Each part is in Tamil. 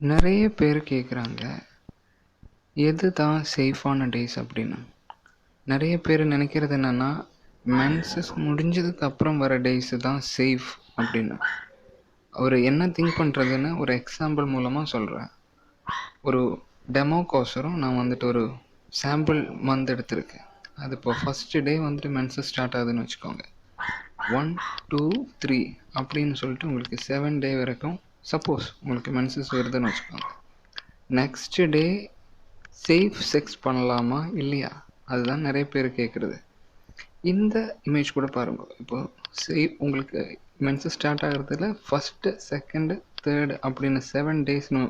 நிறைய பேர் கேட்குறாங்க எது தான் சேஃபான டேஸ் அப்படின்னு நிறைய பேர் நினைக்கிறது என்னென்னா மென்சஸ் முடிஞ்சதுக்கு அப்புறம் வர டேஸு தான் சேஃப் அப்படின்னு. அவர் என்ன திங்க் பண்ணுறதுன்னு ஒரு எக்ஸாம்பிள் மூலமாக சொல்கிறேன் ஒரு டெமோக்கோசரம் நான் வந்துட்டு ஒரு சாம்பிள் மந்த் எடுத்திருக்கேன். அது இப்போ ஃபஸ்ட்டு டே வந்துட்டு மென்சஸ் ஸ்டார்ட் ஆகுதுன்னு வச்சுக்கோங்க. ஒன் டூ த்ரீ அப்படின்னு சொல்லிட்டு உங்களுக்கு செவன் டே வரைக்கும் சப்போஸ் உங்களுக்கு மென்சஸ் வருதுன்னு வச்சுக்கோங்க. நெக்ஸ்ட் டே சேஃப் செக்ஸ் பண்ணலாமா இல்லையா? அதுதான் நிறைய பேர் கேட்குறது இந்த இமேஜ் கூட பாருங்கள் இப்போது சேஃப் உங்களுக்கு மென்சஸ் ஸ்டார்ட் ஆகிறதுல ஃபஸ்ட்டு செகண்டு தேர்டு அப்படின்னு செவன் டேஸ்னு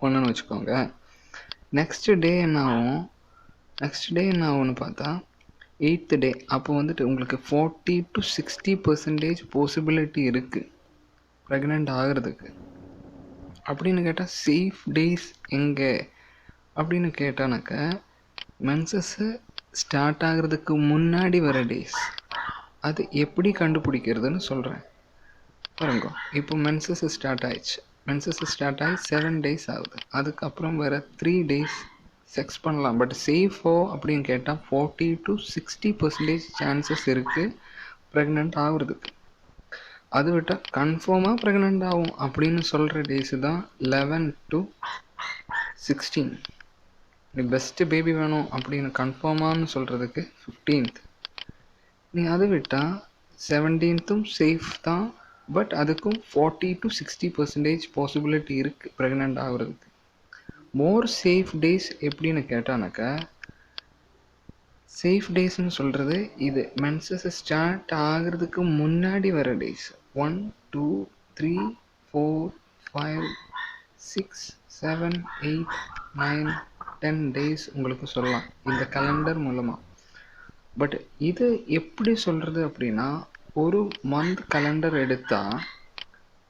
ஒன்றுன்னு வச்சுக்கோங்க. நெக்ஸ்ட் டே என்ன ஆகும்? நெக்ஸ்ட் டே என்ன ஆகும்னு பார்த்தா எயித்து டே அப்போ வந்துட்டு உங்களுக்கு forty to sixty percentage possibility இருக்குது ப்ரெக்னென்ட் ஆகிறதுக்கு. அப்படின்னு கேட்டால் சேஃப் டேஸ் எங்கே? அப்படின்னு கேட்டானாக்க மென்சஸ்ஸு ஸ்டார்ட் ஆகிறதுக்கு முன்னாடி வர டேஸ் அது எப்படி கண்டுபிடிக்கிறதுன்னு சொல்கிறேன் பாருங்க இப்போ மென்சஸ் ஸ்டார்ட் ஆயிடுச்சு. மென்சஸ் ஸ்டார்ட் ஆகி செவன் டேஸ் ஆகுது. அதுக்கப்புறம் வேறு த்ரீ டேஸ் செக்ஸ் பண்ணலாம். பட் சேஃபோ அப்படின்னு கேட்டால் forty to sixty percentage chances இருக்குது ப்ரெக்னென்ட் ஆகுறதுக்கு. அது விட்டால் கன்ஃபார்மாக ப்ரெக்னென்ட் ஆகும் அப்படின்னு சொல்கிற டேஸு தான் லெவன் டு சிக்ஸ்டீன் நீ பெஸ்ட்டு பேபி வேணும் அப்படின்னு கன்ஃபார்மானு சொல்கிறதுக்கு ஃபிஃப்டீன்த் நீ அதை விட்டால் செவன்டீன்த்தும் சேஃப் தான் பட் அதுக்கும் forty to sixty percentage possibility இருக்குது ப்ரெக்னென்ட் ஆகுறதுக்கு. மோர் சேஃப் டேஸ் எப்படின்னு கேட்டானாக்கா சேஃப் டேஸ்னு சொல்கிறது இது மென்சஸ் ஸ்டார்ட் ஆகிறதுக்கு முன்னாடி வர days one two three four five six seven eight nine ten days உங்களுக்கு சொல்லலாம். இந்த கலண்டர் மூலமாக பட் இது எப்படி சொல்கிறது அப்படின்னா ஒரு மந்த் கலண்டர் எடுத்தால்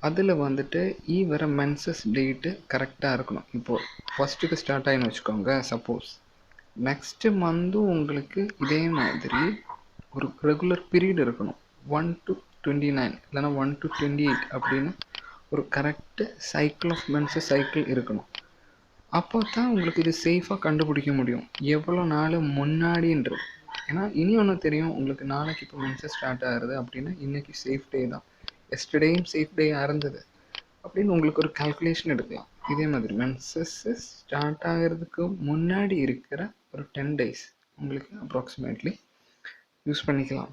அதில் வந்துட்டு ஈ வர மென்சஸ் டேட்டு கரெக்டாக இருக்கணும். இப்போது ஃபஸ்ட்டுக்கு ஸ்டார்ட் ஆகின்னு வச்சுக்கோங்க சப்போஸ் நெக்ஸ்ட்டு மந்த்தும் உங்களுக்கு இதே மாதிரி ஒரு ரெகுலர் பீரியட் இருக்கணும். ஒன் டு டுவெண்ட்டி நைன் இல்லைனா ஒன் டு டுவெண்ட்டி எயிட் அப்படின்னு ஒரு correct cycle of menses cycle இருக்கணும். அப்போ தான் உங்களுக்கு இது சேஃபாக கண்டுபிடிக்க முடியும். எவ்வளோ நாள் முன்னாடின்றது. ஏன்னா இனி ஒன்று தெரியும் உங்களுக்கு நாளைக்கு இப்போ மென்சஸ் ஸ்டார்ட் ஆகுது அப்படின்னா இன்றைக்கி சேஃப் டே தான். எஸ்டர்டேயும் சேஃப் டேயாக இருந்தது. அப்படின்னு உங்களுக்கு ஒரு கால்குலேஷன் எடுக்கலாம். இதே மாதிரி மென்சஸ் ஸ்டார்ட் ஆகிறதுக்கு முன்னாடி இருக்கிற ஒரு டென் டேஸ் உங்களுக்கு அப்ராக்சிமேட்லி யூஸ் பண்ணிக்கலாம்.